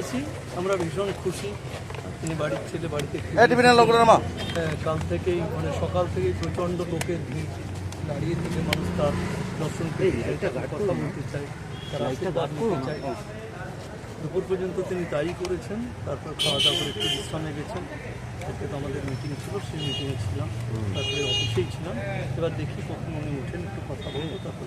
আসি আমরা ভীষণ খুশি। তিনি বাড়ির ছেলে বাড়িতে হ্যাঁ, কাল থেকেই মানে সকাল থেকেই প্রচণ্ড লোকের ভিড়। দাঁড়িয়ে থেকে মানুষ তার দর্শন করতে চায় তার কথা বলতে চায় তার আশীর্বাদ নিতে চায়। দুপুর পর্যন্ত তিনি তাই করেছেন তারপর খাওয়া দাওয়া করে একটু বিশ্রামে গেছেন। এতে তো আমাদের মিটিং ছিল সেই মিটিংয়ে ছিলাম। তারপরে অফিসেই ছিলাম। এবার দেখি কখন উনি উঠেন একটু কথা বলব তারপর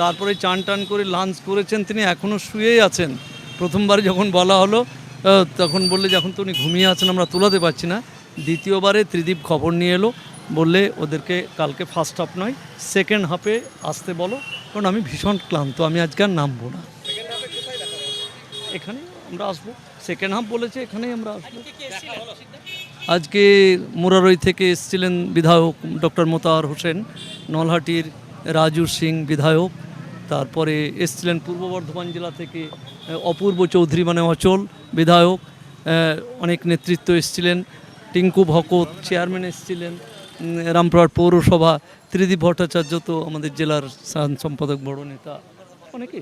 তারপরে চান টান করে লাঞ্চ করেছেন, তিনি এখনও শুয়েই আছেন। প্রথমবার যখন বলা হলো তখন বললে, যখন তো উনি ঘুমিয়ে আছেন, আমরা তোলাতে পারছি না। দ্বিতীয়বারে ত্রিদীপ খবর নিয়ে এলো, বললে, ওদেরকে কালকে ফার্স্ট হাফ নয় সেকেন্ড হাফে আসতে বলো, কারণ আমি ভীষণ ক্লান্ত, আমি আজকে আর নামবো না। এখানে আমরা আসব। সেকেন্ড হাফ বলেছে, এখানেই আমরা আসব। আজকে মুরারই থেকে এসেছিলেন বিধায়ক ডক্টর মোতাহার হোসেন, নলহাটির রাজু সিং বিধায়ক। তারপরে এসছিলেন পূর্ব বর্ধমান জেলা থেকে অপূর্ব চৌধুরী মানে অচল বিধায়ক অনেক নেতৃত্ব এসছিলেন টিঙ্কু ভকত চেয়ারম্যান এসছিলেন রামপুরহাট পৌরসভা ত্রিদীপ ভট্টাচার্য তো আমাদের জেলার সাধারণ সম্পাদক বড় নেতা অনেকে।